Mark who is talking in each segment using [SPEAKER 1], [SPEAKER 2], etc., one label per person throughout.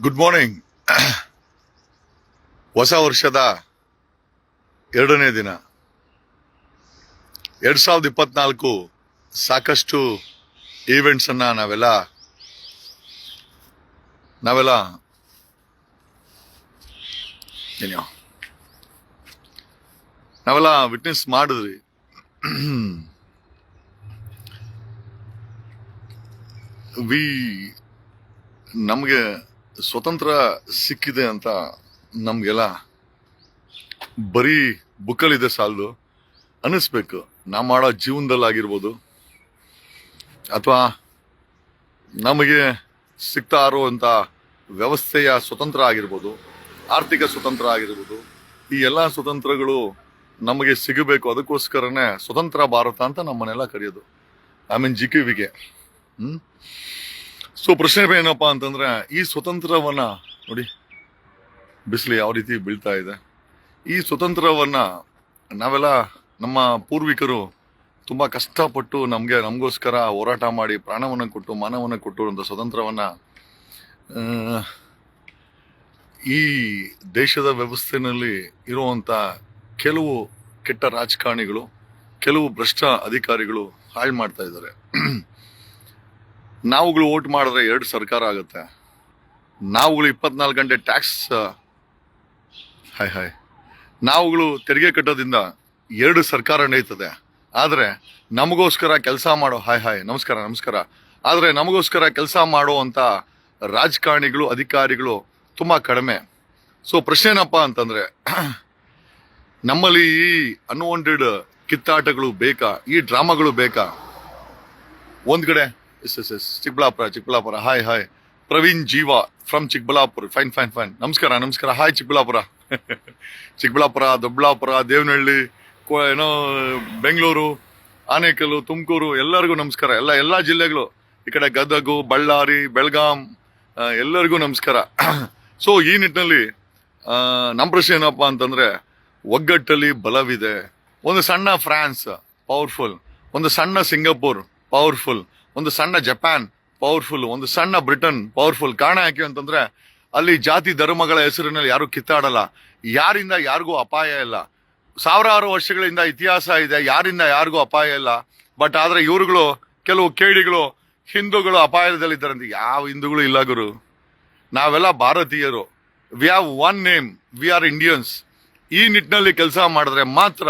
[SPEAKER 1] Good morning ಹೊಸ ವರ್ಷದ ಎರಡನೇ ದಿನ. ಎರಡ್ ಸಾವಿರದ ಇಪ್ಪತ್ನಾಲ್ಕು ಸಾಕಷ್ಟು ಈವೆಂಟ್ಸ್ ಅನ್ನ ನಾವೆಲ್ಲ ನಾವೆಲ್ಲ ನಾವೆಲ್ಲ ವಿಟ್ನೆಸ್ ಮಾಡಿದ್ರಿ. ವಿ ನಮಗೆ ಸ್ವತಂತ್ರ ಸಿಕ್ಕಿದೆ ಅಂತ ನಮಗೆಲ್ಲ ಬರೀ ಬುಕ್ಕಲ್ಲಿದೆ ಸಾಲದು. ಅನ್ನಿಸ್ಬೇಕು. ನಾ ಮಾಡೋ ಜೀವನದಲ್ಲಾಗಿರ್ಬೋದು ಅಥವಾ ನಮಗೆ ಸಿಗ್ತಾ ಇರುವಂಥ ವ್ಯವಸ್ಥೆಯ ಸ್ವತಂತ್ರ ಆಗಿರ್ಬೋದು, ಆರ್ಥಿಕ ಸ್ವತಂತ್ರ ಆಗಿರ್ಬೋದು, ಈ ಎಲ್ಲ ಸ್ವತಂತ್ರಗಳು ನಮಗೆ ಸಿಗಬೇಕು. ಅದಕ್ಕೋಸ್ಕರನೇ ಸ್ವತಂತ್ರ ಭಾರತ ಅಂತ ನಮ್ಮನ್ನೆಲ್ಲ ಕರೆಯೋದು. ಐ ಮೀನ್ ಜಿ ಕೆ ವಿಗೆ ಹ್ಮ್? ಸೊ ಪ್ರಶ್ನೆ ಏನಪ್ಪಾ ಅಂತಂದ್ರೆ ಈ ಸ್ವತಂತ್ರವನ್ನ ನೋಡಿ ಬಿಸಿಲು ಯಾವ ರೀತಿ ಬೀಳ್ತಾ ಇದೆ. ಈ ಸ್ವತಂತ್ರವನ್ನ ನಾವೆಲ್ಲ ನಮ್ಮ ಪೂರ್ವಿಕರು ತುಂಬಾ ಕಷ್ಟಪಟ್ಟು ನಮಗೆ ನಮಗೋಸ್ಕರ ಹೋರಾಟ ಮಾಡಿ ಪ್ರಾಣವನ್ನು ಕೊಟ್ಟು ಮಾನವನ್ನು ಕೊಟ್ಟು ಸ್ವತಂತ್ರವನ್ನ ಆ, ಈ ದೇಶದ ವ್ಯವಸ್ಥೆನಲ್ಲಿ ಇರುವಂತ ಕೆಲವು ಕೆಟ್ಟ ರಾಜಕಾರಣಿಗಳು ಕೆಲವು ಭ್ರಷ್ಟ ಅಧಿಕಾರಿಗಳು ಹಾಳು ಮಾಡ್ತಾ ಇದ್ದಾರೆ. ನಾವುಗಳು ವೋಟ್ ಮಾಡಿದ್ರೆ ಎರಡು ಸರ್ಕಾರ ಆಗುತ್ತೆ. ನಾವುಗಳು ಇಪ್ಪತ್ನಾಲ್ಕು ಗಂಟೆ ಟ್ಯಾಕ್ಸ್, ಹಾಯ್ ಹಾಯ್. ನಾವುಗಳು ತೆರಿಗೆ ಕಟ್ಟೋದಿಂದ ಎರಡು ಸರ್ಕಾರ ನಡೀತದೆ. ಆದರೆ ನಮಗೋಸ್ಕರ ಕೆಲಸ ಮಾಡೋ, ಹಾಯ್ ಹಾಯ್, ನಮಸ್ಕಾರ ನಮಸ್ಕಾರ. ಆದರೆ ನಮಗೋಸ್ಕರ ಕೆಲಸ ಮಾಡೋ ಅಂತ ರಾಜಕಾರಣಿಗಳು, ಅಧಿಕಾರಿಗಳು ತುಂಬ ಕಡಿಮೆ. ಸೊ ಪ್ರಶ್ನೆ ಏನಪ್ಪ ಅಂತಂದರೆ, ನಮ್ಮಲ್ಲಿ ಈ ಅನ್ವಾಂಟೆಡ್ ಕಿತ್ತಾಟಗಳು ಬೇಕಾ? ಈ ಡ್ರಾಮಾಗಳು ಬೇಕಾ? ಒಂದು ಕಡೆ yes yes yes Chikkaballapur Chikkaballapur hi hi Praveen Jeeva from Chikkaballapur fine fine fine ನಮಸ್ಕಾರ ನಮಸ್ಕಾರ ಹಾಯ್ ಚಿಕ್ಕಬಳ್ಳಾಪುರ ಚಿಕ್ಕಬಳ್ಳಾಪುರ ದೊಡ್ಡಬಳ್ಳಾಪುರ ದೇವನಹಳ್ಳಿ ಏನೋ ಬೆಂಗಳೂರು ಆನೇಕಲ್ಲು ತುಮಕೂರು ಎಲ್ಲರಿಗೂ ನಮಸ್ಕಾರ ಎಲ್ಲ ಎಲ್ಲ ಜಿಲ್ಲೆಗಳು ಈ ಕಡೆ ಗದಗು ಬಳ್ಳಾರಿ ಬೆಳಗಾಂ ಎಲ್ಲರಿಗೂ ನಮಸ್ಕಾರ ಸೊ ಈ ನಿಟ್ಟಿನಲ್ಲಿ ನಮ್ಮ ಪ್ರಶ್ನೆ ಏನಪ್ಪ ಅಂತಂದ್ರೆ ಒಗ್ಗಟ್ಟಲ್ಲಿ ಬಲವಿದೆ ಒಂದು ಸಣ್ಣ ಫ್ರಾನ್ಸ್ ಪವರ್ಫುಲ್ ಒಂದು ಸಣ್ಣ ಸಿಂಗಪುರ್ ಪವರ್ಫುಲ್ ಒಂದು ಸಣ್ಣ ಜಪಾನ್ ಪವರ್ಫುಲ್, ಒಂದು ಸಣ್ಣ ಬ್ರಿಟನ್ ಪವರ್ಫುಲ್. ಕಾರಣ ಯಾಕೆ ಅಂತಂದ್ರೆ ಅಲ್ಲಿ ಜಾತಿ ಧರ್ಮಗಳ ಹೆಸರಿನಲ್ಲಿ ಯಾರು ಕಿತ್ತಾಡಲ್ಲ. ಯಾರಿಂದ ಯಾರಿಗೂ ಅಪಾಯ ಇಲ್ಲ. ಸಾವಿರಾರು ವರ್ಷಗಳಿಂದ ಇತಿಹಾಸ ಇದೆ, ಯಾರಿಂದ ಯಾರಿಗೂ ಅಪಾಯ ಇಲ್ಲ. ಬಟ್ ಆದ್ರೆ ಇವರುಗಳು, ಕೆಲವು ಕೇಡಿಗಳು ಹಿಂದೂಗಳು ಅಪಾಯದಲ್ಲಿದ್ದಾರೆ ಅಂತ ಯಾವ ಹಿಂದೂಗಳು ಇಲ್ಲ ಗುರು. ನಾವೆಲ್ಲ ಭಾರತೀಯರು. We have one name we are Indians ಈ ನಿಟ್ಟಿನಲ್ಲಿ ಕೆಲಸ ಮಾಡಿದ್ರೆ ಮಾತ್ರ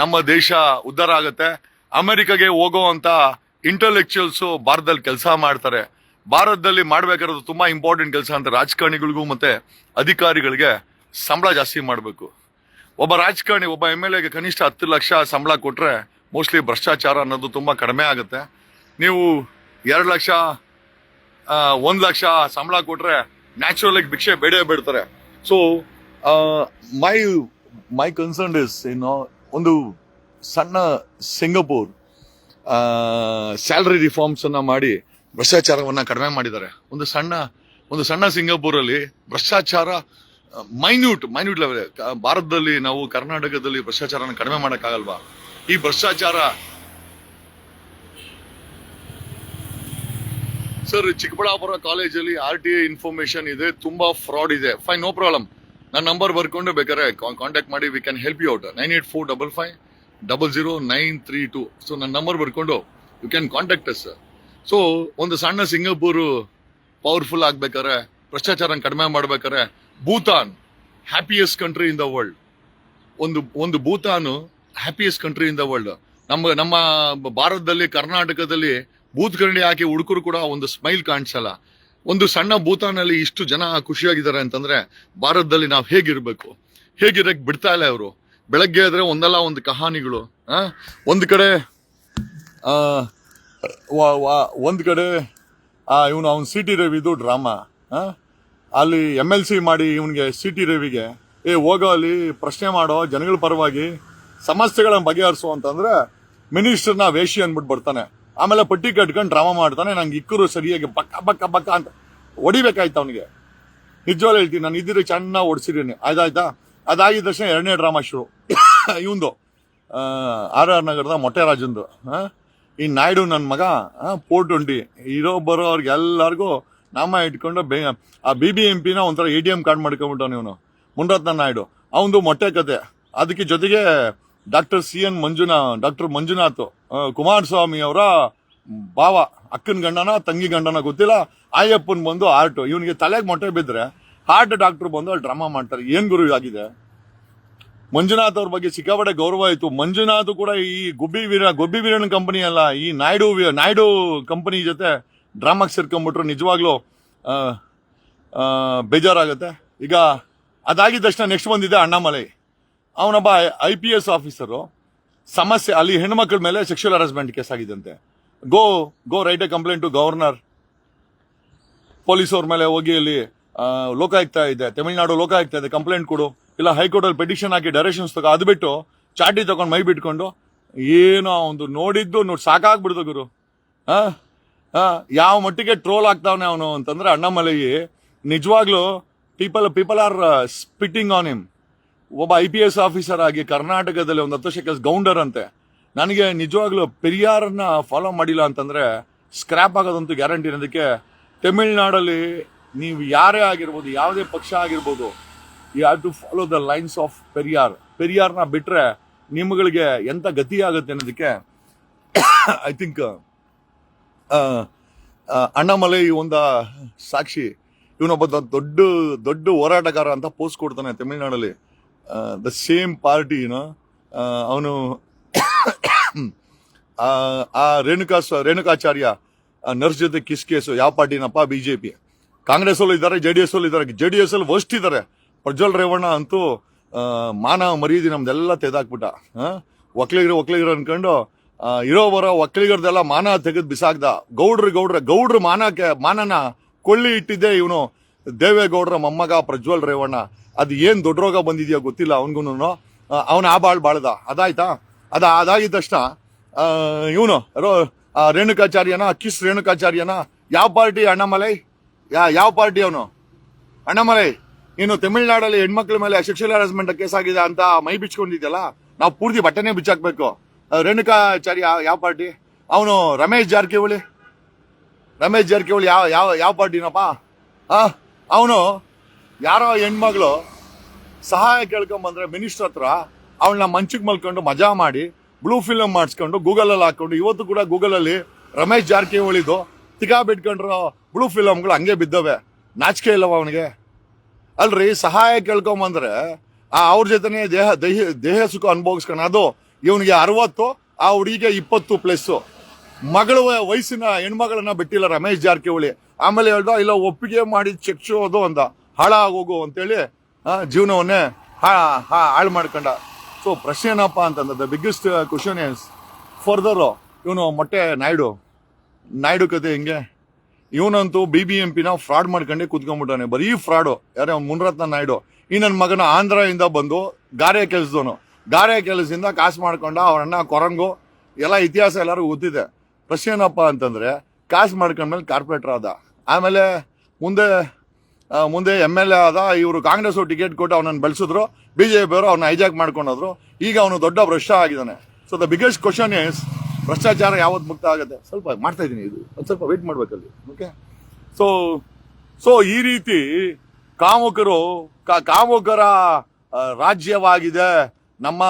[SPEAKER 1] ನಮ್ಮ ದೇಶ ಉದ್ಧಾರ ಆಗುತ್ತೆ. ಅಮೆರಿಕಗೆ ಹೋಗುವಂತ ಇಂಟೆಲೆಕ್ಚುಯಲ್ಸ್ ಭಾರತದಲ್ಲಿ ಕೆಲಸ ಮಾಡ್ತಾರೆ. ಭಾರತದಲ್ಲಿ ಮಾಡ್ಬೇಕಾರೋದು ತುಂಬಾ ಇಂಪಾರ್ಟೆಂಟ್ ಕೆಲಸ ಅಂತ ರಾಜಕಾರಣಿಗಳಿಗೂ ಮತ್ತೆ ಅಧಿಕಾರಿಗಳಿಗೆ ಸಂಬಳ ಜಾಸ್ತಿ ಮಾಡಬೇಕು. ಒಬ್ಬ ರಾಜಕಾರಣಿ, ಒಬ್ಬ ಎಂ ಎಲ್ ಎಗೆ ಕನಿಷ್ಠ ಹತ್ತು ಲಕ್ಷ ಸಂಬಳ ಕೊಟ್ಟರೆ ಮೋಸ್ಟ್ಲಿ ಭ್ರಷ್ಟಾಚಾರ ಅನ್ನೋದು ತುಂಬ ಕಡಿಮೆ ಆಗುತ್ತೆ. ನೀವು ಎರಡು ಲಕ್ಷ ಒಂದು ಲಕ್ಷ ಸಂಬಳ ಕೊಟ್ಟರೆ ನ್ಯಾಚುರಲ್ ಭಿಕ್ಷೆ ಬೇಡೇ ಬಿಡ್ತಾರೆ. So my my concern is ಏನೋ ಒಂದು ಸಣ್ಣ ಸಿಂಗಪೂರ್ ಸ್ಯಾಲರಿ ರಿಫಾರ್ಮ್ಸ್ ಅನ್ನ ಮಾಡಿ ಭ್ರಷ್ಟಾಚಾರವನ್ನ ಕಡಿಮೆ ಮಾಡಿದ್ದಾರೆ. ಒಂದು ಸಣ್ಣ ಒಂದು ಸಣ್ಣ ಸಿಂಗಾಪುರ್ ಅಲ್ಲಿ ಭ್ರಷ್ಟಾಚಾರ ಮೈನ್ಯೂಟ್ ಮೈನ್ಯೂಟ್ ಲೆವೆಲ್ ಭಾರತದಲ್ಲಿ ನಾವು ಕರ್ನಾಟಕದಲ್ಲಿ ಭ್ರಷ್ಟಾಚಾರನ ಕಡಿಮೆ ಮಾಡೋಕ್ಕಾಗಲ್ವಾ? ಈ ಭ್ರಷ್ಟಾಚಾರ ಸರ್, ಚಿಕ್ಕಬಳ್ಳಾಪುರ ಕಾಲೇಜಲ್ಲಿ ಆರ್ ಟಿ ಐ ಇನ್ಫಾರ್ಮೇಶನ್ ಇದೆ, ತುಂಬಾ ಫ್ರಾಡ್ ಇದೆ. ಫೈನ್ ನೋ ಪ್ರಾಬ್ಲಮ್ ನನ್ನ ನಂಬರ್ ಬರ್ಕೊಂಡು ಬೇಕಾದ್ರೆ ಕಾಂಟ್ಯಾಕ್ಟ್ ಮಾಡಿ we can help you out nine eight four double five double zero nine three two so ನನ್ನ ನಂಬರ್ ಬರ್ಕೊಂಡು you can contact us so ಒಂದು ಸಣ್ಣ ಸಿಂಗಾಪುರು ಪವರ್ಫುಲ್ ಆಗ್ಬೇಕಾರೆ ಭ್ರಷ್ಟಾಚಾರ ಕಡಿಮೆ ಮಾಡ್ಬೇಕಾರೆ Bhutan happiest country in the world ಒಂದು ಒಂದು Bhutan happiest country in the world ನಮ್ಮ ನಮ್ಮ ಭಾರತದಲ್ಲಿ, ಕರ್ನಾಟಕದಲ್ಲಿ ಭೂತ್ ಕರಡಿ ಹಾಕಿ ಹುಡುಕರು ಕೂಡ ಒಂದು ಸ್ಮೈಲ್ ಕಾಣಿಸಲ್ಲ. ಒಂದು ಸಣ್ಣ ಭೂತಾನಲ್ಲಿ ಇಷ್ಟು ಜನ ಖುಷಿಯಾಗಿದ್ದಾರೆ ಅಂತಂದ್ರೆ, ಭಾರತದಲ್ಲಿ ನಾವು ಹೇಗಿರ್ಬೇಕು? ಹೇಗಿರಕ್ ಬಿಡ್ತಾ ಇಲ್ಲ ಅವರು ಬೆಳಗ್ಗೆ ಆದರೆ ಒಂದಲ್ಲ ಒಂದು ಕಹಾನಿಗಳು ಒಂದು ಕಡೆ ಒಂದ್ ಕಡೆ ಇವನು ಅವ್ನು ಸಿ ಟಿ ರವಿದು ಡ್ರಾಮಾ ಅಲ್ಲಿ ಎಂ ಎಲ್ ಸಿ ಮಾಡಿ ಇವನಿಗೆ ಸಿ ಟಿ ರವಿಗೆ, ಏ, ಹೋಗೋ ಅಲ್ಲಿ ಪ್ರಶ್ನೆ ಮಾಡೋ ಜನಗಳ ಪರವಾಗಿ ಸಮಸ್ಯೆಗಳನ್ನು ಬಗೆಹರಿಸು ಅಂತಂದ್ರೆ ಮಿನಿಸ್ಟರ್ನ ವೇಷಿ ಅಂದ್ಬಿಟ್ಟು ಬರ್ತಾನೆ. ಆಮೇಲೆ ಪಟ್ಟಿ ಕಟ್ಕೊಂಡು ಡ್ರಾಮಾ ಮಾಡ್ತಾನೆ, ನಂಗೆ ಇಕ್ಕರು ಸರಿಯಾಗಿ ಬಕ್ಕ ಬಕ್ಕ ಬಕ್ಕ ಅಂತ ಹೊಡಿಬೇಕಾಯ್ತು ಅವನಿಗೆ. ನಿಜವಾಗ್ಲೂ ಹೇಳ್ತೀನಿ, ನಾನು ಇದ್ದಿದ್ರೆ ಚೆನ್ನಾಗಿ ಓಡಿಸಿದ್ದೀನಿ ಆಯ್ತಾಯ್ತಾ? ಅದಾಗಿದ ತಕ್ಷಣ ಎರಡನೇ ಡ್ರಾಮಾ ಶುರು. ಇವಂದು ಆರ್ ಆರ್ ನಗರದ ಮೊಟ್ಟೆ ರಾಜಂದು ಈ ನಾಯ್ಡು ನನ್ನ ಮಗ ಫೋರ್ ಟ್ವೆಂಟಿ ಇರೋ ಬರೋರ್ಗೆ ಎಲ್ಲರಿಗೂ ನಾಮ ಇಟ್ಕೊಂಡು ಬೇ, ಆ ಬಿ ಬಿ ಎಂ ಪಿನ ಒಂಥರ ಎ ಟಿ ಎಂ ಕಾರ್ಡ್ ಮಾಡ್ಕೊಂಬಿಟ್ಟವನು ಇವನು, ಮುನ್ರತ್ನ ನಾಯ್ಡು. ಅವನದು ಮೊಟ್ಟೆ ಕತೆ. ಅದಕ್ಕೆ ಜೊತೆಗೆ ಡಾಕ್ಟರ್ ಸಿ ಎನ್ ಮಂಜುನಾ, ಡಾಕ್ಟರ್ ಮಂಜುನಾಥ್ ಕುಮಾರ್ ಕುಮಾರಸ್ವಾಮಿ ಅವರ ಭಾವ, ಅಕ್ಕನ ಗಂಡನ, ತಂಗಿ ಗಂಡನ ಗೊತ್ತಿಲ್ಲ, ಆಯಪ್ಪನ್ ಬಂದು ಆರ್ಟು. ಇವನಿಗೆ ತಲೆಗೆ ಮೊಟ್ಟೆ ಬಿದ್ರೆ ಹಾರ್ಟ್ ಡಾಕ್ಟರ್ ಬಂದು ಅಲ್ಲಿ ಡ್ರಾಮಾ ಮಾಡ್ತಾರೆ. ಏನ್ ಗುರು ಆಗಿದೆ? ಮಂಜುನಾಥ್ ಅವ್ರ ಬಗ್ಗೆ ಸಿಕ್ಕಾಪಡೆ ಗೌರವ ಆಯ್ತು ಮಂಜುನಾಥ್ ಕೂಡ ಈ ಗುಬ್ಬಿ ವೀರ, ಗುಬ್ಬಿ ವೀರನ್ ಕಂಪನಿ ಅಲ್ಲ, ಈ ನಾಯ್ಡು ನಾಯ್ಡು ಕಂಪನಿ ಜೊತೆ ಡ್ರಾಮಾಗೆ ಸೇರ್ಕೊಂಡ್ಬಿಟ್ರು ನಿಜವಾಗ್ಲೂ ಬೇಜಾರಾಗುತ್ತೆ. ಈಗ ಅದಾಗಿದ ತಕ್ಷಣ ನೆಕ್ಸ್ಟ್ ಬಂದಿದೆ ಅಣ್ಣಾಮಲೈ. ಅವನೊಬ್ಬ ಐ ಪಿ ಎಸ್ ಆಫೀಸರು ಸಮಸ್ಯೆ, ಅಲ್ಲಿ ಹೆಣ್ಮಕ್ಳ ಮೇಲೆ sexual harassment case ಆಗಿದಂತೆ go go write a complaint to governor ಪೊಲೀಸವ್ರ ಮೇಲೆ ಹೋಗಿ ಅಲ್ಲಿ ಲೋಕಾಯುಕ್ತ ಇದೆ ತಮಿಳ್ನಾಡು ಲೋಕಾಯುಕ್ತ ಇದೆ ಕಂಪ್ಲೇಂಟ್ ಕೊಡು. ಇಲ್ಲ ಹೈಕೋರ್ಟ್ ಅಲ್ಲಿ ಪೆಟಿಷನ್ ಹಾಕಿ ಡೈರೆಕ್ಷನ್ಸ್ ತಗೋ ಅದು ಬಿಟ್ಟು ಚಾಟಿ ತಗೊಂಡು ಮೈ ಬಿಟ್ಕೊಂಡು ಏನೋ ಒಂದು ನೋಡಿದ್ದು ನೋಡಿ ಸಾಕಾಗ್ಬಿಡ್ದು ಗುರು. ಆ? ಆ, ಯಾವ ಮಟ್ಟಿಗೆ ಟ್ರೋಲ್ ಆಗ್ತಾವನೆ ಅವನು ಅಂತಂದ್ರೆ ಅಣ್ಣಾಮಲೈ ನಿಜವಾಗ್ಲೂ people people are spitting on him ಒಬ್ಬ ಐ ಪಿ ಎಸ್ ಆಫೀಸರ್ ಆಗಿ ಕರ್ನಾಟಕದಲ್ಲಿ ಒಂದು ಹತ್ತು ಶೆಕ್ಸ್ ಗೌಂಡರ್ ಅಂತೆ. ನನಗೆ ನಿಜವಾಗ್ಲೂ ಪೆರಿಯಾರನ್ನ ಫಾಲೋ ಮಾಡಿಲ್ಲ ಅಂತಂದ್ರೆ ಸ್ಕ್ರಾಪ್ ಆಗೋದಂತೂ ಗ್ಯಾರಂಟಿ ಇರೋದಕ್ಕೆ ತಮಿಳ್ನಾಡಲ್ಲಿ ನೀವು ಯಾರೇ ಆಗಿರ್ಬೋದು, ಯಾವುದೇ ಪಕ್ಷ ಆಗಿರ್ಬೋದು you have to follow the lines of Periyar ಪೆರಿಯಾರ್ನ ಬಿಟ್ಟರೆ ನಿಮ್ಗಳಿಗೆ ಎಂಥ ಗತಿ ಆಗುತ್ತೆ ಅನ್ನೋದಕ್ಕೆ ಐ ಥಿಂಕ್ ಅಣ್ಣಾಮಲೈ ಒಂದ ಸಾಕ್ಷಿ. ಇವನೊಬ್ಬ ದೊಡ್ಡ ದೊಡ್ಡ ಹೋರಾಟಗಾರ ಅಂತ ಪೋಸ್ಟ್ ಕೊಡ್ತಾನೆ ತಮಿಳುನಾಡಲ್ಲಿ. ದ ಸೇಮ್ ಪಾರ್ಟಿ ಏನೋ ಅವನು, ಆ ರೇಣುಕಾ ರೇಣುಕಾಚಾರ್ಯ ನರ್ಸ್ ಜೊತೆ ಕಿಸ್ ಕೇಸು, ಯಾವ ಪಾರ್ಟಿನಪ್ಪ? ಬಿಜೆಪಿ ಕಾಂಗ್ರೆಸ್ ಅಲ್ಲೂ ಇದ್ದಾರೆ ಜೆ ಡಿ ಎಸ್ ಅಲ್ಲೂ ಇದ್ದಾರೆ ಜೆ ಎಸ್ ಅಲ್ಲಿ ವರ್ಸ್ಟ್ ಇದ್ದಾರೆ. ಪ್ರಜ್ವಲ್ ರೇವಣ್ಣ ಅಂತೂ ಮಾನ ಮರ್ಯಾದೆ ನಮ್ದೆಲ್ಲ ತೆಗೆದಾಕ್ಬಿಟ್ಟ. ಒಕ್ಲಿಗರು ಒಕ್ಲಿಗರು ಅನ್ಕೊಂಡು ಇರೋ ಬರೋ ಒಕ್ಕಲಿಗರದೆಲ್ಲ ಮಾನ ತೆಗೆದು ಬಿಸಾಕ್ದ. ಗೌಡ್ರ ಗೌಡ್ರ ಗೌಡ್ರ ಮಾನಕ್ಕೆ, ಮಾನನ ಕೊಳ್ಳಿ ಇಟ್ಟಿದ್ದೆ ಇವನು ದೇವೇಗೌಡರ ಮೊಮ್ಮಗ ಪ್ರಜ್ವಲ್ ರೇವಣ್ಣ. ಅದು ಏನು ದೊಡ್ಡ ರೋಗ ಬಂದಿದೆಯೋ ಗೊತ್ತಿಲ್ಲ ಅವನಿಗೂ ಅವನ ಆ ಬಾಳ್ ಬಾಳ್ದ. ಅದಾಯ್ತಾ? ಅದ ಅದಾಗಿದ್ದ ತಕ್ಷಣ ಇವನು ರೇಣುಕಾಚಾರ್ಯನ, ಕಿಸ್ ರೇಣುಕಾಚಾರ್ಯನ, ಯಾವ ಪಾರ್ಟಿ, ಅಣ್ಣಾಮಲೈ? ಯಾ, ಯಾವ ಪಾರ್ಟಿ ಅವನು? ಅಣ್ಣಮರೈ ನೀನು ತಮಿಳ್ನಾಡಲ್ಲಿ ಹೆಣ್ಮಕ್ಳ ಮೇಲೆ ಸೆಕ್ಷುವಲ್ ಹರಾಸ್ಮೆಂಟ್ ಕೇಸ್ ಆಗಿದೆ ಅಂತ ಮೈ ಬಿಚ್ಕೊಂಡಿದ್ಯಲ್ಲ? ನಾವು ಪೂರ್ತಿ ಬಟ್ಟೆನೇ ಬಿಚ್ಚಾಕ್ಬೇಕು. ರೇಣುಕಾಚಾರಿ ಯಾವ- ಪಾರ್ಟಿ? ಅವನು ರಮೇಶ್ ಜಾರಕಿಹೊಳಿ. ರಮೇಶ್ ಜಾರಕಿಹೊಳಿ ಯಾವ ಯಾವ ಯಾವ ಪಾರ್ಟಿನಪ್ಪ? ಅವನು ಯಾರೋ ಹೆಣ್ಮಗಳು ಸಹಾಯ ಕೇಳ್ಕೊಂಬಂದ್ರೆ ಮಿನಿಸ್ಟರ್ ಹತ್ರ ಅವಳನ್ನ ಮಂಚಿಗೆ ಮಲ್ಕೊಂಡು ಮಜಾ ಮಾಡಿ ಬ್ಲೂ ಫಿಲ್ಮ್ ಮಾಡಿಸ್ಕೊಂಡು ಗೂಗಲಲ್ಲಿ ಹಾಕೊಂಡು ಇವತ್ತು ಕೂಡ ಗೂಗಲಲ್ಲಿ ರಮೇಶ್ ಜಾರಕಿಹೊಳಿದು ತಿಗಾ ಬಿಟ್ಕೊಂಡ್ರು ಬ್ಲೂ ಫಿಲಮ್ಗಳು ಹಂಗೆ ಬಿದ್ದವೆ. ನಾಚಿಕೆ ಇಲ್ಲವ ಅವನಿಗೆ. ಅಲ್ರಿ, ಸಹಾಯ ಕೇಳ್ಕೊಂಬಂದ್ರೆ ಆ ಅವ್ರ ಜೊತೆನೆ ದೇಹ ದೇಹ ದೇಹ ಸುಖ ಅನುಭವಿಸ್ಕೊಂಡು ಅದು ಇವನಿಗೆ ಅರವತ್ತು, ಆ ಹುಡುಗಿಗೆ ಇಪ್ಪತ್ತು ಪ್ಲಸ್ ಮಗಳ ವಯಸ್ಸಿನ ಹೆಣ್ಮಗಳನ್ನ ಬಿಟ್ಟಿಲ್ಲ ರಮೇಶ್ ಜಾರಕಿಹೊಳಿ. ಆಮೇಲೆ ಹೇಳ್ದ, ಇಲ್ಲ, ಒಪ್ಪಿಗೆ ಮಾಡಿ ಚೆಕ್ಸೋದು ಅಂದ. ಹಾಳಾಗೋಗು ಅಂತೇಳಿ ಜೀವನವನ್ನೇ ಹಾ ಹಾ, ಹಾಳು ಮಾಡ್ಕೊಂಡ. ಸೊ ಪ್ರಶ್ನೆ ಏನಪ್ಪ ಅಂತಂದ್ರೆ the biggest question is further ಇವನು ಮೊಟ್ಟೆ ನಾಯ್ಡು. ನಾಯ್ಡು ಕತೆ ಹಿಂಗೆ? ಇವನಂತೂ ಬಿ ಬಿ ಎಂ ಪಿನ ಫ್ರಾಡ್ ಮಾಡ್ಕೊಂಡೆ ಕುತ್ಕೊಂಡ್ಬಿಟ್ಟಾನೆ. ಬರೀ ಫ್ರಾಡು ಯಾರೇ ಮುನ್ರತ್ನ ನಾಯ್ಡು. ಈ ನನ್ನ ಮಗನ ಆಂಧ್ರದಿಂದ ಬಂದು ಗಾರೆ ಕೆಲಸದವನು. ಗಾರೆ ಕೆಲಸದಿಂದ ಕಾಸು ಮಾಡ್ಕೊಂಡ ಅವರನ್ನ ಕೊರಂಗು. ಎಲ್ಲ ಇತಿಹಾಸ ಎಲ್ಲರಿಗೂ ಗೊತ್ತಿದೆ. ಪ್ರಶ್ನೆ ಏನಪ್ಪ ಅಂತಂದ್ರೆ, ಕಾಸು ಮಾಡ್ಕೊಂಡ್ಮೇಲೆ ಕಾರ್ಪೊರೇಟರ್ ಆದ. ಆಮೇಲೆ ಮುಂದೆ ಮುಂದೆ ಎಂ ಎಲ್ ಎ ಆದ. ಇವರು ಕಾಂಗ್ರೆಸ್ ಟಿಕೆಟ್ ಕೊಟ್ಟು ಅವನನ್ನು ಬೆಳೆಸಿದ್ರು. ಬಿಜೆಪಿ ಅವರು ಅವ್ನ ಹೈಜಾಕ್ ಮಾಡ್ಕೊಂಡೋದ್ರು. ಈಗ ಅವನು ದೊಡ್ಡ ಭ್ರಷ್ಟ ಆಗಿದ್ದಾನೆ. So the biggest question is ಭ್ರಷ್ಟಾಚಾರ ಯಾವತ್ತು ಮುಕ್ತ ಆಗುತ್ತೆ? ಸ್ವಲ್ಪ ಮಾಡ್ತಾ ಇದ್ದೀನಿ ಇದು. ಒಂದು ಸ್ವಲ್ಪ ವೇಟ್ ಮಾಡ್ಬೇಕಲ್ಲಿ. ಓಕೆ ಸೊ ಸೊ ಈ ರೀತಿ ಕಾಮುಕರು ಕಾಮುಕರ ರಾಜ್ಯವಾಗಿದೆ. ನಮ್ಮ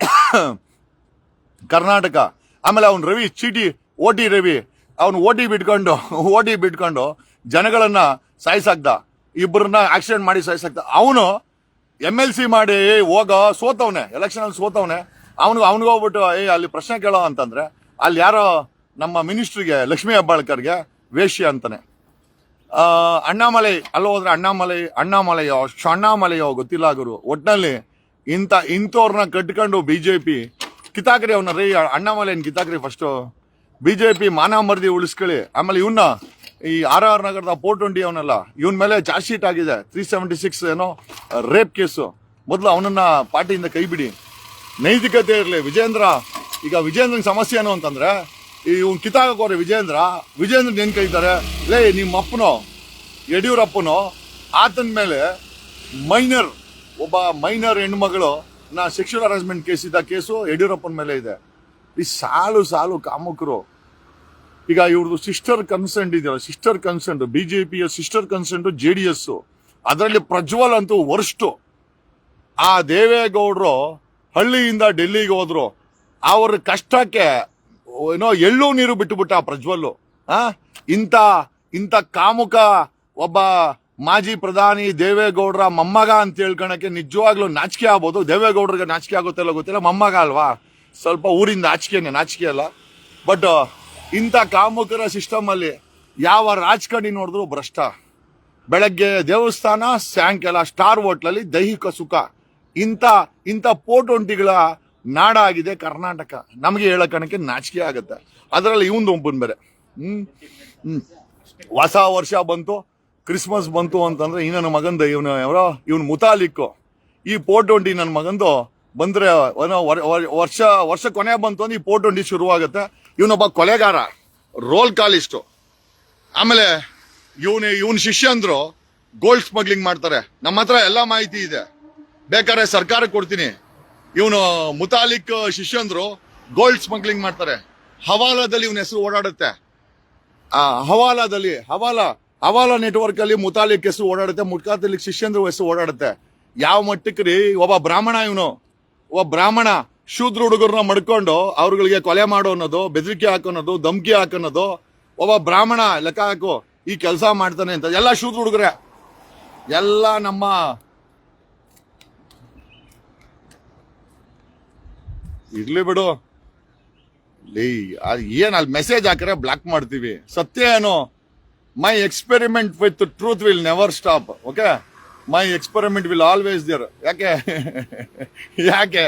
[SPEAKER 1] ಕರ್ನಾಟಕ. ಆಮೇಲೆ ಅವನು ರವಿ ಚೀಟಿ, ಓಟಿ ರವಿ. ಅವನು ಓಟಿ ಬಿಟ್ಕೊಂಡು ಓಟಿ ಬಿಟ್ಕೊಂಡು ಜನಗಳನ್ನ ಸಾಯಿಸಾಕ್ದ. ಇಬ್ಬರನ್ನ ಆಕ್ಸಿಡೆಂಟ್ ಮಾಡಿ ಸಾಯಿಸಾಕ್ದ. ಅವನು ಎಂ ಎಲ್ ಸಿ ಮಾಡಿ ಹೋಗೋ ಸೋತವನೆ ಎಲೆಕ್ಷನ್ ಅಲ್ಲಿ ಸೋತವನೆ. ಅವನಿಗೆ ಅವನಿಗೆ ಹೋಗ್ಬಿಟ್ಟು, ಏ, ಅಲ್ಲಿ ಪ್ರಶ್ನೆ ಕೇಳೋ ಅಂತಂದ್ರೆ, ಅಲ್ಲಿ ಯಾರೋ ನಮ್ಮ ಮಿನಿಸ್ಟ್ರಿಗೆ, ಲಕ್ಷ್ಮೀ ಹೆಬ್ಬಾಳ್ಕರ್ಗೆ ವೇಶ್ಯ ಅಂತಾನೆ. ಅಣ್ಣಾಮಲೈ, ಅಲ್ಲಿ ಹೋದ್ರೆ ಅಣ್ಣಾಮಲೈ, ಅಣ್ಣಾಮಲೈಯೋ ಶಣ್ಣಾಮಲೈಯೋ ಗೊತ್ತಿಲ್ಲ ಗುರು. ಒಟ್ಟಿನಲ್ಲಿ ಇಂಥ ಇಂಥವ್ರನ್ನ ಕಟ್ಕೊಂಡು ಬಿಜೆಪಿ, ಕಿತಾಕ್ರಿ ಅವನ ರೀ, ಅಣ್ಣಾಮಲೈನ್ ಕಿತಾಕ್ರಿ ಫಸ್ಟು ಬಿಜೆಪಿ ಮಾನ ಮರ್ದಿ ಉಳಿಸ್ಕೊಳ್ಳಿ. ಆಮೇಲೆ ಇವನ್ನ ಈ ಆರ್ ಆರ್ ನಗರದ ಫೋರ್ ಟ್ವೆಂಟಿ ಅವನಲ್ಲ, ಇವನ್ ಮೇಲೆ ಚಾರ್ಜ್ ಶೀಟ್ ಆಗಿದೆ. ತ್ರೀ ಸೆವೆಂಟಿ ಸಿಕ್ಸ್ ಏನೋ ರೇಪ್ ಕೇಸು ಮೊದಲು ಅವನನ್ನ ಪಾರ್ಟಿಯಿಂದ ಕೈ ಬಿಡಿ ನೈತಿಕತೆ ಇರಲಿ. ವಿಜೇಂದ್ರ, ಈಗ ವಿಜೇಂದ್ರನ ಸಮಸ್ಯೆ ಏನು ಅಂತಂದ್ರೆ ಇವ್ನು ಕಿತ್ತಾಕೋರೆ ವಿಜೇಂದ್ರ ವಿಜೇಂದ್ರ ಏನ್ ಕೈತಾರೆ ಲೇ ನಿಮ್ಮ ಅಪ್ಪನೋ ಯಡಿಯೂರಪ್ಪನೋ, ಆತನ ಮೇಲೆ ಮೈನರ್, ಒಬ್ಬ ಮೈನರ್ ಹೆಣ್ಮಗಳು, ನಾ ಸೆಕ್ಷುವಲ್ ಹರಾಸ್ಮೆಂಟ್ ಕೇಸ್ ಇದ್ದ ಕೇಸು ಯಡಿಯೂರಪ್ಪನ ಮೇಲೆ ಇದೆ. ಈ ಸಾಲು ಸಾಲು ಕಾಮುಕರು. ಈಗ ಇವ್ರದ್ದು ಸಿಸ್ಟರ್ ಕನ್ಸೆಂಟ್ ಇದೆಯಲ್ಲ ಸಿಸ್ಟರ್ ಕನ್ಸೆಂಟ್ ಪಿಯ sister consent J D S ಅದರಲ್ಲಿ ಪ್ರಜ್ವಲ್ ಅಂತೂ ವರ್ಷ್ಟು ಆ ದೇವೇಗೌಡರು ಹಳ್ಳಿಯಿಂದ ಡೆಲ್ಲಿಗೆ ಹೋದ್ರು. ಅವ್ರ ಕಷ್ಟಕ್ಕೆ, ಏನೋ ಎಳ್ಳು ನೀರು ಬಿಟ್ಟುಬಿಟ್ಟ ಪ್ರಜ್ವಲ್ಲು. ಆ? ಇಂಥ ಇಂಥ ಕಾಮುಕ ಒಬ್ಬ ಮಾಜಿ ಪ್ರಧಾನಿ ದೇವೇಗೌಡರ ಮೊಮ್ಮಗ ಅಂತ ಹೇಳ್ಕೊಳಕ್ಕೆ ನಿಜವಾಗ್ಲೂ ನಾಚಿಕೆ ಆಗ್ಬೋದು. ದೇವೇಗೌಡರಿಗೆ ನಾಚಿಕೆ ಆಗುತ್ತೆ ಅಲ್ಲ ಗೊತ್ತಿಲ್ಲ. ಮೊಮ್ಮಗ ಅಲ್ವಾ? ಸ್ವಲ್ಪ ಊರಿಂದ ಆಚಿಕೆನೆ ನಾಚಿಕೆ ಅಲ್ಲ. ಬಟ್ ಇಂಥ ಕಾಮುಕರ ಸಿಸ್ಟಮ್ ಅಲ್ಲಿ ಯಾವ ರಾಜಕಾರಣಿ ನೋಡಿದ್ರು ಭ್ರಷ್ಟ. ಬೆಳಗ್ಗೆ ದೇವಸ್ಥಾನ, ಸಾಯಂಕಾಲ ಸ್ಟಾರ್ ಹೋಟ್ಲಲ್ಲಿ ದೈಹಿಕ ಸುಖ. ಇಂಥ ಇಂಥ ಪೋಟೊಂಟಿಗಳ ನಾಡಾಗಿದೆ ಕರ್ನಾಟಕ. ನಮಗೆ ಹೇಳಕಣಕ್ಕೆ ನಾಚಿಕೆ ಆಗುತ್ತೆ. ಅದರಲ್ಲಿ ಇವಂದು ಒಬ್ಬನ ಬೇರೆ. ಹ್ಮ್? ಹ್ಮ್. ಹೊಸ ವರ್ಷ ಬಂತು, ಕ್ರಿಸ್ಮಸ್ ಬಂತು ಅಂತಂದ್ರೆ ಈ ನನ್ನ ಮಗಂದು ಇವನು ಯಾರೋ ಇವನು ಮುತಾಲಿಕ್ಕು. ಈ ಪೋಟೊಂಟಿ ನನ್ನ ಮಗಂದು ಬಂದ್ರೆ ವರ್ಷ ವರ್ಷ ಕೊನೆ ಬಂತು ಅಂದ್ರೆ ಈ ಪೋಟೊಂಟಿ ಶುರುವಾಗುತ್ತೆ. ಇವನೊಬ್ಬ ಕೊಲೆಗಾರ, ರೋಲ್ ಕಾಲಿಸ್ಟು. ಆಮೇಲೆ ಇವನು, ಇವನ್ ಶಿಷ್ಯಂದ್ರು ಗೋಲ್ಡ್ ಸ್ಮಗ್ಲಿಂಗ್ ಮಾಡ್ತಾರೆ. ನಮ್ಮ ಹತ್ರ ಎಲ್ಲ ಮಾಹಿತಿ ಇದೆ. ಬೇಕಾದ್ರೆ ಸರ್ಕಾರಕ್ಕೆ ಕೊಡ್ತೀನಿ. ಇವನು ಮುತಾಲಿಕ್ ಶಿಷ್ಯಂದ್ರು ಗೋಲ್ಡ್ ಸ್ಮಗ್ಲಿಂಗ್ ಮಾಡ್ತಾರೆ. ಹವಾಲಾದಲ್ಲಿ ಇವನ ಹೆಸರು ಓಡಾಡುತ್ತೆ. ಆ, ಹವಾಲಾದಲ್ಲಿ, ಹವಾಲಾ ಹವಾಲಾ ನೆಟ್ವರ್ಕ್ ಅಲ್ಲಿ ಮುತಾಲಿಕ್ ಹೆಸರು ಓಡಾಡುತ್ತೆ ಮುಟ್ಕಾತಲ್ಲಿ ಶಿಷ್ಯಂದ್ರ ಹೆಸರು ಓಡಾಡುತ್ತೆ. ಯಾವ ಮಟ್ಟಕ್ಕೆ ರೀ? ಒಬ್ಬ ಬ್ರಾಹ್ಮಣ ಇವನು. ಒಬ್ಬ ಬ್ರಾಹ್ಮಣ ಶೂದ್ರ ಹುಡುಗರನ್ನ ಮಡ್ಕೊಂಡು ಅವ್ರಗಳಿಗೆ ಕೊಲೆ ಮಾಡೋ ಅನ್ನೋದು, ಬೆದರಿಕೆ ಹಾಕೋನೋದು ಧಮ್ಕಿ ಹಾಕೋನೋದು ಒಬ್ಬ ಬ್ರಾಹ್ಮಣ ಲೆಕ್ಕ ಹಾಕು, ಈ ಕೆಲಸ ಮಾಡ್ತಾನೆ ಅಂತ. ಎಲ್ಲ ಶೂದ್ರ ಹುಡುಗರೇ. ಎಲ್ಲ ನಮ್ಮ ಇರ್ಲಿ ಬಿಡು. ಲೇ ಏನ್ ಅಲ್ಲಿ ಮೆಸೇಜ್ ಹಾಕಿದ್ರೆ ಬ್ಲಾಕ್ ಮಾಡ್ತೀವಿ. ಸತ್ಯ ಏನು? My experiment with truth will never stop okay my experiment will always there ಯಾಕೆ? ಯಾಕೆ?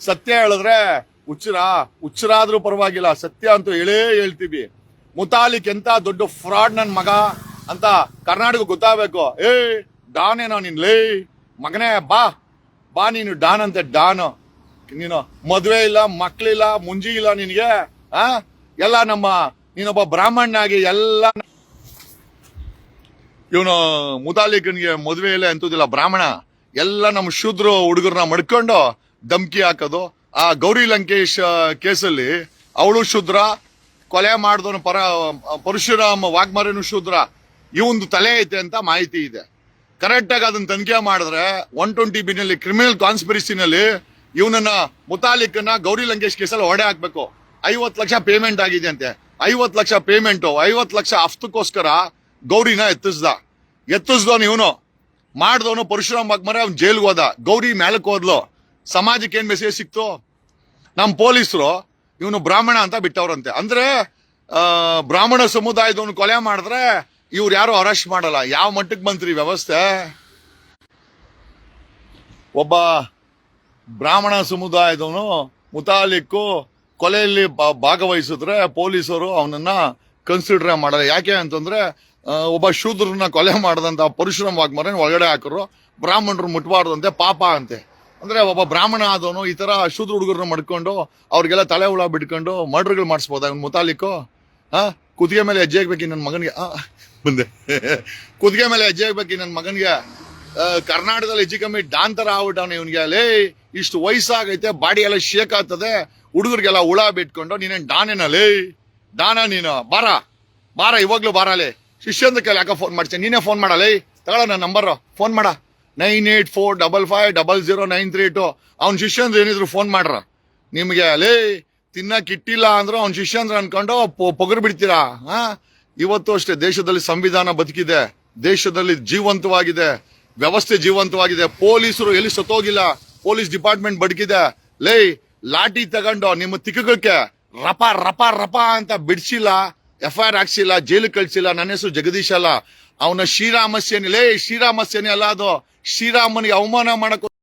[SPEAKER 1] ಸತ್ಯ ಹೇಳಿದ್ರೆ ಹುಚ್ಚರ ಹುಚ್ಚರಾದ್ರೂ ಪರವಾಗಿಲ್ಲ. ಸತ್ಯ ಅಂತೂ ಹೇಳೇ ಹೇಳ್ತೀವಿ. ಮುತಾಲಿಕ್ ಎಂತ ದೊಡ್ಡ ಫ್ರಾಡ್ ನನ್ ಮಗ ಅಂತ ಕರ್ನಾಟಕ ಗೊತ್ತಾಗಬೇಕು. ಏ ಡಾನ್ ಏನೋ ನೀನ್, ಲೇ, ಮಗನೇ, ಬಾ. ಬಾ ನೀನು ಡಾನ್ ಅಂತೆ, ಡಾನ್. ನೀನು ಮದುವೆ ಇಲ್ಲ ಮಕ್ಳಿಲ್ಲ ಮುಂಜಿ ಇಲ್ಲ ನಿನಗೆ, ಆ? ಎಲ್ಲ ನಮ್ಮ, ನೀನೊಬ್ಬ ಬ್ರಾಹ್ಮಣನಾಗಿ ಎಲ್ಲ ಇವನು ಮುದಾಲಿಕನಿಗೆ ಮದುವೆ ಇಲ್ಲ ಎಂತದಿಲ್ಲ ಬ್ರಾಹ್ಮಣ. ಎಲ್ಲ ನಮ್ಮ ಶೂದ್ರ ಹುಡುಗರನ್ನ ಮಡ್ಕೊಂಡು ಧಮ್ಕಿ ಹಾಕೋದು. ಆ ಗೌರಿ ಲಂಕೇಶ್ ಕೇಸಲ್ಲಿ ಅವಳು ಶೂದ್ರ, ಕೊಲೆ ಮಾಡಿದವನು ಪರ, ಪರಶುರಾಮ್ ವಾಗ್ಮರನು ಶೂದ್ರ. ಇವಂದು ತಲೆ ಐತೆ ಅಂತ ಮಾಹಿತಿ ಇದೆ. ಕರೆಕ್ಟಾಗಿ ಅದನ್ನ ತನಿಖೆ ಮಾಡಿದ್ರೆ ಒನ್ ಟ್ವೆಂಟಿ ಬಿನಲ್ಲಿ ಕ್ರಿಮಿನಲ್ ಕಾನ್ಸ್ಪಿರಸಿನಲ್ಲಿ ಇವನನ್ನ ಮುತಾಲಿಕ್ನ ಗೌರಿ ಲಂಕೇಶ್ ಕೇಸಲ್ಲಿ ಹೊಡೆ ಹಾಕ್ಬೇಕು. ಐವತ್ತು ಲಕ್ಷ ಪೇಮೆಂಟ್ ಆಗಿದೆ ಅಂತೆ. ಐವತ್ತು ಲಕ್ಷ ಪೇಮೆಂಟ್ ಐವತ್ ಲಕ್ಷ ಹಫ್ತಕ್ಕೋಸ್ಕರ ಗೌರಿನ ಎತ್ತಿಸ್ದ. ಎತ್ತಿಸ್ದವನು ಇವನು. ಮಾಡ್ದವನು ಪರಶುರಾಮ್ ಬಾಗ್ಮರೆ ಅವ್ನು ಜೈಲ್ಗೆ ಹೋದ. ಗೌರಿ ಮೇಲಕ್ಕೆ ಹೋದ್ಲು. ಸಮಾಜಕ್ಕೆ ಏನು ಮೆಸೇಜ್ ಸಿಕ್ತು? ನಮ್ಮ ಪೊಲೀಸರು ಇವನು ಬ್ರಾಹ್ಮಣ ಅಂತ ಬಿಟ್ಟವ್ರಂತೆ. ಅಂದ್ರೆ ಬ್ರಾಹ್ಮಣ ಸಮುದಾಯದವನು ಕೊಲೆ ಮಾಡಿದ್ರೆ ಇವ್ರು ಯಾರು ಅರೆಸ್ಟ್ ಮಾಡಲ್ಲ. ಯಾವ ಮಟ್ಟಕ್ಕೆ ಬಂತ್ರಿ ವ್ಯವಸ್ಥೆ? ಒಬ್ಬ ಬ್ರಾಹ್ಮಣ ಸಮುದಾಯದವನು ಮುತಾಲಿಕ್ಕು ಕೊಲೆಯಲ್ಲಿ ಭಾಗವಹಿಸಿದ್ರೆ ಪೊಲೀಸರು ಅವನನ್ನ ಕನ್ಸಿಡರ್ ಮಾಡಲ್ಲ. ಯಾಕೆ ಅಂತಂದ್ರೆ ಒಬ್ಬ ಶೂದ್ರನ್ನ ಕೊಲೆ ಮಾಡದಂತ ಪರಶುರಾಮ್ ವಾಗ್ಮರನ್ ಒಳಗಡೆ ಹಾಕರು ಬ್ರಾಹ್ಮಣರು ಮುಟ್ಬಾರ್ದಂತೆ, ಪಾಪ ಅಂತೆ. ಅಂದ್ರೆ ಒಬ್ಬ ಬ್ರಾಹ್ಮಣ ಆದವನು ಈ ತರ ಶೂದ್ರ ಹುಡುಗರನ್ನ ಮಡ್ಕೊಂಡು ಅವ್ರಿಗೆಲ್ಲ ತಲೆ ಹುಳ ಬಿಟ್ಕೊಂಡು ಮರ್ಡರ್ಗಳು ಮಾಡಿಸ್ಬೋದ. ಅವ್ನು ಮುತಾಲಿಕ್ಕು ಹಾ ಕುದಿಗೆ ಮೇಲೆ ಹೆಜ್ಜೆ ಹಾಕ್ಬೇಕು ನನ್ನ ಮಗನಿಗೆ. ಬಂದೆ. ಕುತ್ತಿಗೆ ಮೇಲೆ ಹೆಜ್ಜೆ ಹಾಕ್ಬೇಕು ನನ್ನ ಮಗನಿಗೆ. ಕರ್ನಾಟಕದಲ್ಲಿ ಹೆಜ್ಜೆ ಕಮ್ಮಿ ಡಾನ್ ತರ ಆಗ್ಬಿಟ್ಟವನೆ ಇವನಿಗೆ. ಲೇ ಇಷ್ಟು ವಯಸ್ಸಾಗೈತೆ ಬಾಡಿ ಎಲ್ಲ ಶೇಕ್ ಆಗ್ತದೆ, ಹುಡುಗರಿಗೆಲ್ಲ ಹುಳ ಬಿಟ್ಕೊಂಡು, ನೀನೇನು ಲೇ ಡಾನ ನೀನು, ಬಾರ ಬಾರ, ಇವಾಗ್ಲೂ ಬಾರಲೇ. ಶಿಷ್ಯಂದ ಕೈಲಿ ಯಾಕೆ ಫೋನ್ ಮಾಡ್ತೀನಿ ನೀನೇ ಫೋನ್ ಮಾಡಲೇ? ತಗೊಳ ನನ್ನ ನಂಬರ್ ಫೋನ್ ಮಾಡ. Nine eight four double five double zero nine three two ಅವ್ನ ಶಿಷ್ಯಂದ್ರ ಏನಿದ್ರು ಫೋನ್ ಮಾಡ್ರ. ನಿಮಗೆ, ಲೇ, ತಿನ್ನಕ್ ಇಟ್ಟಿಲ್ಲ ಅಂದ್ರೆ ಅವ್ನ ಶಿಷ್ಯಂದ್ರ ಅನ್ಕೊಂಡು ಪೊಗರು ಬಿಡ್ತೀರಾ? ಹಾ? ಇವತ್ತು ಅಷ್ಟೇ ದೇಶದಲ್ಲಿ ಸಂವಿಧಾನ ಬದುಕಿದೆ. ದೇಶದಲ್ಲಿ ಜೀವಂತವಾಗಿದೆ. ವ್ಯವಸ್ಥೆ ಜೀವಂತವಾಗಿದೆ. ಪೊಲೀಸರು ಎಲ್ಲಿ ಸತ್ತೋಗಿಲ್ಲ? Police department ಬಡ್ಕಿದೆ. ಲೇ, ಲಾಠಿ ತಗೊಂಡು ನಿಮ್ಮ ತಿಕ್ಕಕ್ಕೆ ರಪ ರಪ ರಪ ಅಂತ ಬಿಡ್ಸಿಲ್ಲ ಎಫ್ ಐ ಆರ್ ಹಾಕ್ಸಿಲ್ಲ, ಜೈಲು ಕಳ್ಸಿಲ್ಲ, ನನ್ನ ಹೆಸರು ಜಗದೀಶ್ ಅಲ್ಲ. ಅವನ ಶ್ರೀರಾಮ ಸೇನೆ ಲೇ ಶ್ರೀರಾಮ ಸೇನೆ ಅಲ್ಲ ಅದು. ಶ್ರೀರಾಮನಿಗೆ ಅವಮಾನ ಮಾಡಕ್